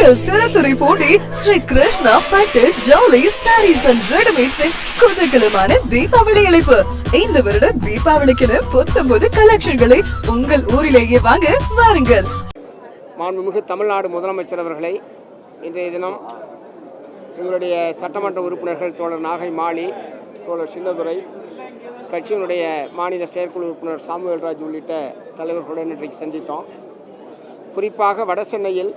உங்கள் திறத்துறை போட்டி ஸ்ரீ கிருஷ்ணா பட்டு ஜவுளி சாரீஸ் அண்ட் ரெடிமேட்ஸின் குதகலமான தீபாவளி அழைப்பு இந்த வருட தீபாவளிக்கென புத்தம்போது கலெக்ஷன்களை உங்கள் ஊரிலேயே வாங்க வாருங்கள். மாண்புமிகு தமிழ்நாடு முதலமைச்சர் அவர்களை இன்றைய தினம் எங்களுடைய சட்டமன்ற உறுப்பினர்கள் தோழர் நாகை மாலி தோழர் சின்னதுரை கட்சியினுடைய மாநில செயற்குழு உறுப்பினர் சாமுவேல்ராஜ் உள்ளிட்ட தலைவர்களுடன் இன்றைக்கு சந்தித்தோம். குறிப்பாக வட சென்னையில்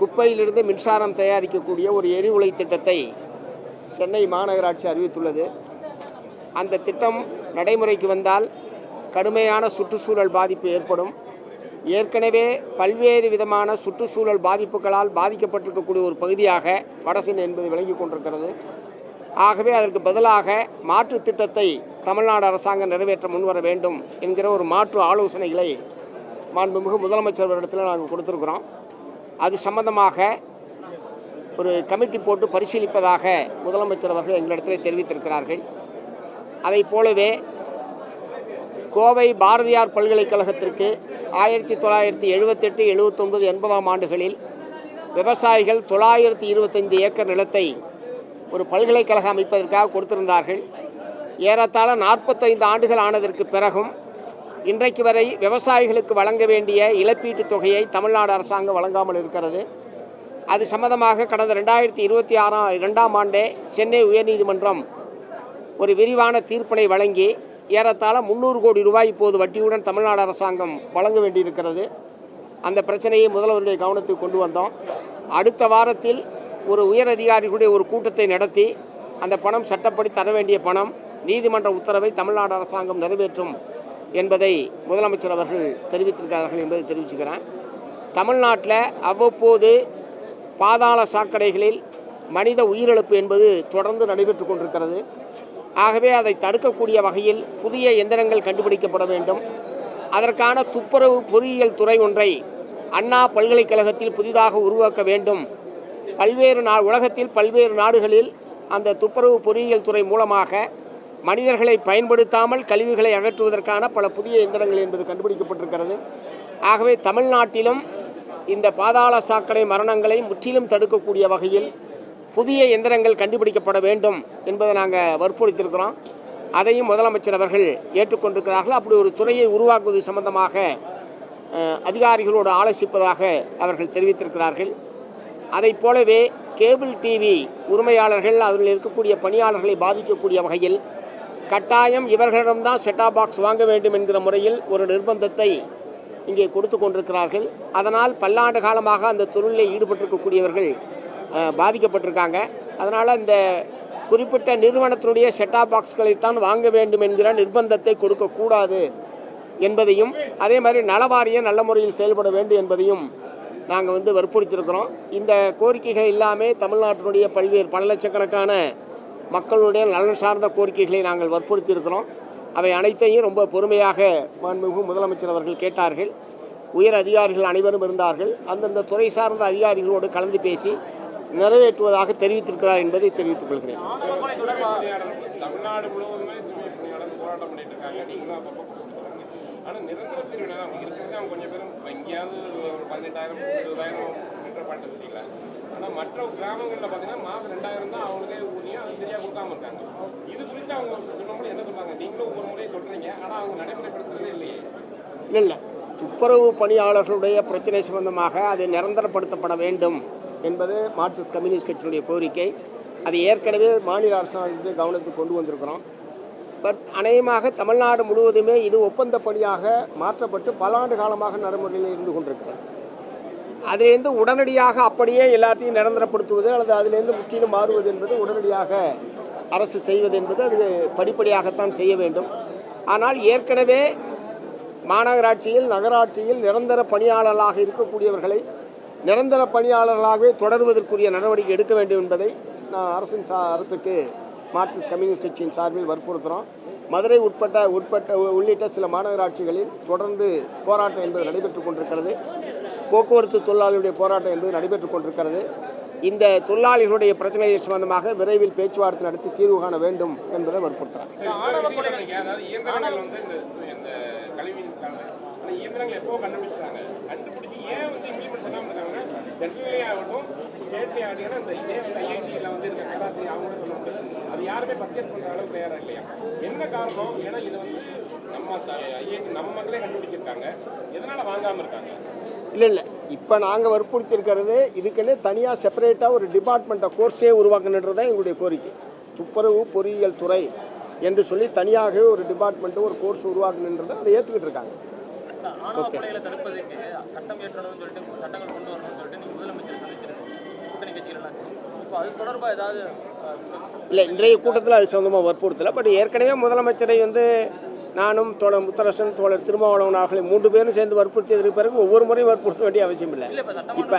குப்பையிலிருந்து மின்சாரம் தயாரிக்கக்கூடிய ஒரு எரிவுலை திட்டத்தை சென்னை மாநகராட்சி அறிவித்துள்ளது. அந்த திட்டம் நடைமுறைக்கு வந்தால் கடுமையான சுற்றுச்சூழல் பாதிப்பு ஏற்படும். ஏற்கனவே பல்வேறு விதமான சுற்றுச்சூழல் பாதிப்புகளால் பாதிக்கப்பட்டிருக்கக்கூடிய ஒரு பகுதியாக வடசென்னை என்பது விளங்கி கொண்டிருக்கிறது. ஆகவே அதற்கு பதிலாக மாற்று திட்டத்தை தமிழ்நாடு அரசாங்கம் நிறைவேற்ற முன்வர வேண்டும் என்கிற ஒரு மாற்று ஆலோசனைகளை மாண்புமிகு முதலமைச்சர் வருடத்தில் நாங்கள் கொடுத்துருக்குறோம். அது சம்பந்தமாக ஒரு கமிட்டி போட்டு பரிசீலிப்பதாக முதலமைச்சர் அவர்கள் எங்களிடத்தில் தெரிவித்திருக்கிறார்கள். அதைப் போலவே கோவை பாரதியார் பல்கலைக்கழகத்திற்கு ஆயிரத்தி தொள்ளாயிரத்தி எழுபத்தெட்டு எழுபத்தொன்பது எண்பதாம் ஆண்டுகளில் விவசாயிகள் தொள்ளாயிரத்தி இருபத்தைந்து ஏக்கர் நிலத்தை ஒரு பல்கலைக்கழகம் அமைப்பதற்காக கொடுத்திருந்தார்கள். ஏறத்தாழ நாற்பத்தைந்து ஆண்டுகள் ஆனதற்கு பிறகும் இன்றைக்கு வரை விவசாயிகளுக்கு வழங்க வேண்டிய இழப்பீட்டுத் தொகையை தமிழ்நாடு அரசாங்கம் வழங்காமல் இருக்கிறது. அது சம்மந்தமாக கடந்த ரெண்டாயிரத்தி இருபத்தி ஆறாம் இரண்டாம் ஆண்டே சென்னை உயர்நீதிமன்றம் ஒரு விரிவான தீர்ப்பினை வழங்கி ஏறத்தாழ முந்நூறு கோடி ரூபாய் இப்போது வட்டியுடன் தமிழ்நாடு அரசாங்கம் வழங்க வேண்டியிருக்கிறது. அந்த பிரச்சனையை முதல்வருடைய கவனத்துக்கு கொண்டு வந்தோம். அடுத்த வாரத்தில் ஒரு உயர் அதிகாரிகளுடைய ஒரு கூட்டத்தை நடத்தி அந்த பணம் சட்டப்படி தர வேண்டிய பணம் நீதிமன்ற உத்தரவை தமிழ்நாடு அரசாங்கம் நிறைவேற்றும் என்பதை முதலமைச்சர் அவர்கள் தெரிவித்திருக்கிறார்கள் என்பதை தெரிவிச்சுக்கிறேன். தமிழ்நாட்டில் அவ்வப்போது பாதாள சாக்கடைகளில் மனித உயிரிழப்பு என்பது தொடர்ந்து நடைபெற்று கொண்டிருக்கிறது. ஆகவே அதை தடுக்கக்கூடிய வகையில் புதிய எந்திரங்கள் கண்டுபிடிக்கப்பட வேண்டும். அதற்கான துப்புரவு பொறியியல் துறை ஒன்றை அண்ணா பல்கலைக்கழகத்தில் புதிதாக உருவாக்க வேண்டும். பல்வேறு நா உலகத்தில் பல்வேறு நாடுகளில் அந்த துப்புரவு பொறியியல் துறை மூலமாக மனிதர்களை பயன்படுத்தாமல் கழிவுகளை அகற்றுவதற்கான பல புதிய எந்திரங்கள் என்பது கண்டுபிடிக்கப்பட்டிருக்கிறது. ஆகவே தமிழ்நாட்டிலும் இந்த பாதாள சாக்கடை மரணங்களை முற்றிலும் தடுக்கக்கூடிய வகையில் புதிய எந்திரங்கள் கண்டுபிடிக்கப்பட வேண்டும் என்பதை நாங்கள் வற்புறுத்தியிருக்கிறோம். அதையும் முதலமைச்சர் அவர்கள் ஏற்றுக்கொண்டிருக்கிறார்கள். அப்படி ஒரு துறையை உருவாக்குவது சம்பந்தமாக அதிகாரிகளோடு ஆலோசிப்பதாக அவர்கள் தெரிவித்திருக்கிறார்கள். அதைப் போலவே கேபிள் டிவி உரிமையாளர்கள் அதில் இருக்கக்கூடிய பணியாளர்களை பாதிக்கக்கூடிய வகையில் கட்டாயம் இவர்களிடம்தான் செட்டா பாக்ஸ் வாங்க வேண்டும் என்கிற முறையில் ஒரு நிர்பந்தத்தை இங்கே கொடுத்து கொண்டிருக்கிறார்கள். அதனால் பல்லாண்டு காலமாக அந்த தொழிலில் ஈடுபட்டிருக்கக்கூடியவர்கள் பாதிக்கப்பட்டிருக்காங்க. அதனால் இந்த குறிப்பிட்ட நிறுவனத்தினுடைய செட்டா பாக்ஸ்களைத்தான் வாங்க வேண்டும் என்கிற நிர்பந்தத்தை கொடுக்கக்கூடாது என்பதையும் அதே மாதிரி நலவாரியம் நல்ல முறையில் செயல்பட வேண்டும் என்பதையும் நாங்கள் வந்து வற்புறுத்தியிருக்கிறோம். இந்த கோரிக்கைகள் எல்லாமே தமிழ்நாட்டினுடைய பல்வேறு பல லட்சக்கணக்கான மக்களுடைய நலன் சார்ந்த கோரிக்கைகளை நாங்கள் வற்புறுத்தியிருக்கிறோம். அவை அனைத்தையும் ரொம்ப பொறுமையாக மாண்புமிகு முதலமைச்சர் அவர்கள் கேட்டார்கள். உயர் அதிகாரிகள் அனைவரும் இருந்தார்கள். அந்தந்த துறை சார்ந்த அதிகாரிகளோடு கலந்து பேசி நிறைவேற்றுவதாக தெரிவித்திருக்கிறார் என்பதை தெரிவித்துக் கொள்கிறேன். ஆனால் தான் இருக்கிறது அவங்க கொஞ்சம் பேரும் எங்கேயாவது ஒரு பதினெட்டாயிரம் இருபதாயிரம் ஆனால் மற்ற கிராமங்களில் பார்த்தீங்கன்னா மாதம் ரெண்டாயிரம் தான் அவங்களுக்கே ஊதியம் அது சரியாக கொடுக்காம இருக்காங்க. இது குறித்து அவங்க சொல்லும்போது என்ன சொல்றாங்க? நீங்களும் ஒரு முறை சொல்கிறீங்க ஆனால் அவங்க நடைமுறைப்படுத்துறதே இல்லையே. இல்லை இல்லை. துப்புரவு பணியாளர்களுடைய பிரச்சனை சம்பந்தமாக அது நிரந்தரப்படுத்தப்பட வேண்டும் என்பது மார்க்சிஸ்ட் கம்யூனிஸ்ட் கட்சியினுடைய கோரிக்கை. அது ஏற்கனவே மாநில அரசாங்கத்தின் கவனத்துக்கு கொண்டு வந்திருக்கிறோம். பட் அநேகமாக தமிழ்நாடு முழுவதுமே இது ஒப்பந்த பணியாக மாற்றப்பட்டு பல ஆண்டு காலமாக நடைமுறையில் இருந்து கொண்டிருக்கிறது. அதிலேருந்து உடனடியாக அப்படியே எல்லாத்தையும் நிரந்தரப்படுத்துவது அல்லது அதிலேருந்து முற்றிலும் மாறுவது என்பது உடனடியாக அரசு செய்வது என்பது அது படிப்படியாகத்தான் செய்ய வேண்டும். ஆனால் ஏற்கனவே மாநகராட்சியில் நகராட்சியில் நிரந்தர பணியாளர்களாக இருக்கக்கூடியவர்களை நிரந்தர பணியாளர்களாகவே தொடர்வதற்குரிய நடவடிக்கை எடுக்க வேண்டும் என்பதை நான் அரசின் சா அரசுக்கு மார்க்சிஸ்ட் கம்யூனிஸ்ட் கட்சியின் சார்பில் வற்புறுத்துகிறோம் மதுரை உட்பட்ட உட்பட்ட உள்ளிட்ட சில மாநகராட்சிகளில் தொடர்ந்து போராட்டம் என்பது நடைபெற்று கொண்டிருக்கிறது. போக்குவரத்து தொழிலாளியுடைய போராட்டம் என்பது நடைபெற்று கொண்டிருக்கிறது. இந்த தொழிலாளிகளுடைய பிரச்சனை சம்பந்தமாக விரைவில் பேச்சுவார்த்தை நடத்தி தீர்வு காண வேண்டும் என்பதை வற்புறுத்துறாங்க இந்த அது யாருமே பர்ச்சேஸ் பண்ணுற அளவுக்கு இல்லையா? என்ன காரணம்? ஏன்னா இது வந்து நம்ம நம்ம மக்களே கண்டுபிடிச்சிருக்காங்க. எதனால வாங்காம இருக்காங்க? இல்லை இல்லை. இப்போ நாங்கள் வற்புறுத்தி இருக்கிறது இதுக்குன்னு தனியாக செப்பரேட்டாக ஒரு டிபார்ட்மெண்ட்டை கோர்ஸே உருவாக்கணுன்றது தான் எங்களுடைய கோரிக்கை. துப்புரவு பொறியியல் துறை என்று சொல்லி தனியாகவே ஒரு டிபார்ட்மெண்ட்டு ஒரு கோர்ஸ் உருவாக்கணுன்றதை அதை ஏற்றுக்கிட்டு இருக்காங்க. சட்டம் ஏற்றணும்னு சொல்லிட்டு சட்டங்கள் கொண்டு வரணும்னு சொல்லிட்டு முதலமைச்சர் சந்திச்சிருக்கீங்க. கூட்டணி கட்சிகள் இல்லை இன்றைய கூட்டத்தில் அது சொந்தமாக வற்புறுத்தலை. பட் ஏற்கனவே முதலமைச்சரை வந்து நானும் தோழர் முத்தரசன் தோழர் திருமாவளவன் ஆகிய மூன்று பேரும் சேர்ந்து வற்புறுத்தியதற்கு பிறகு ஒவ்வொரு முறையும் வற்புறுத்த வேண்டிய அவசியம் இல்லை. இல்ல இப்ப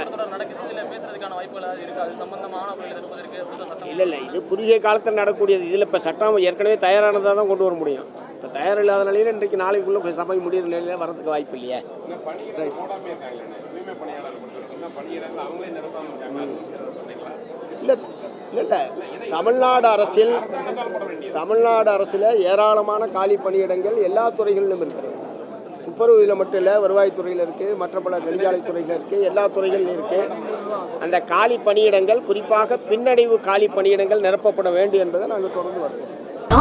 இல்லை இல்லை இது குறுகிய காலத்தில் நடக்கக்கூடியது. இதில் இப்போ சட்டம் ஏற்கனவே தயாரானதாக தான் கொண்டு வர முடியும். இப்போ தயார் இல்லாத நிலையில் இன்றைக்கு நாளைக்குள்ளே சபை முடிகிற நிலையில் வரதுக்கு வாய்ப்பு இல்லையே. இல்லை இல்லை தமிழ்நாடு அரசில் தமிழ்நாடு அரசில் ஏராளமான காலி பணியிடங்கள் எல்லா துறைகளிலும் இருக்கிறது துப்புரவு இதில் மட்டும் இல்லை வருவாய்த்துறையில் இருக்குது மற்ற பல நெடுஞ்சாலைத்துறையில் இருக்குது எல்லா துறைகளிலும் இருக்குது அந்த காலி பணியிடங்கள் குறிப்பாக பின்னடைவு காலி பணியிடங்கள் நிரப்பப்பட வேண்டும் என்பதை நாங்கள் தொடர்ந்து வருவோம்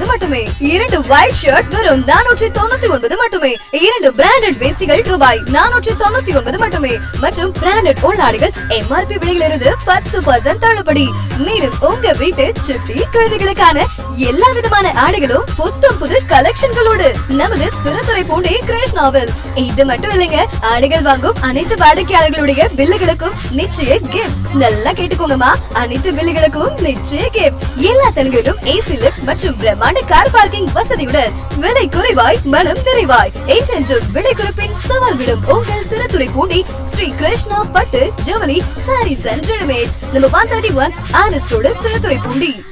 மட்டுமே. இரண்டு ஒயிட் ஷர்ட் வெறும் நானூற்றி தொண்ணூத்தி ஒன்பது மட்டுமே. இரண்டு பிராண்டட் வேஸ்டிகள் ரூபாய் நானூற்றி தொண்ணூத்தி ஒன்பது மட்டுமே. மற்றும் பிராண்டட் உள்நாடுகள் எம்ஆர்பி விலையிலிருந்து பத்து பர்சன்ட் தள்ளுபடி. மேலும் உங்க வீட்டு சுட்டி குழந்தைகளுக்கான எல்லா விதமான ஆடைகளும் புத்தம் புது கலெக்ஷன்களோடு நமது திருத்துறை பூண்டி நாவல் இது மட்டும் இல்லைங்க ஆடைகள் வாங்கும் அனைத்து வாடிக்கையாளர்களுடைய பில்லுகளுக்கும் நிச்சய கிஃப்ட் நல்லா கேட்டுக்கோங்கம்மா. அனைத்து பில்லுகளுக்கும் நிச்சய கிஃப்ட் எல்லா தலங்களிலும் ஏசி லிஃப்ட் மற்றும் பிரம்மாண்ட கார் பார்க்கிங் வசதியுடன் விலை குறைவாய் மனம் நிறைவாய். ஏற்றென்றும் விலை குறிப்பின் சவால் விடும் உங்கள் திருத்துறை பூண்டி ஸ்ரீ கிருஷ்ணா பட்டு ஜவுளி saris and readymades number one thirty one ஆனஸ்டோடு Thiruthurai Poondi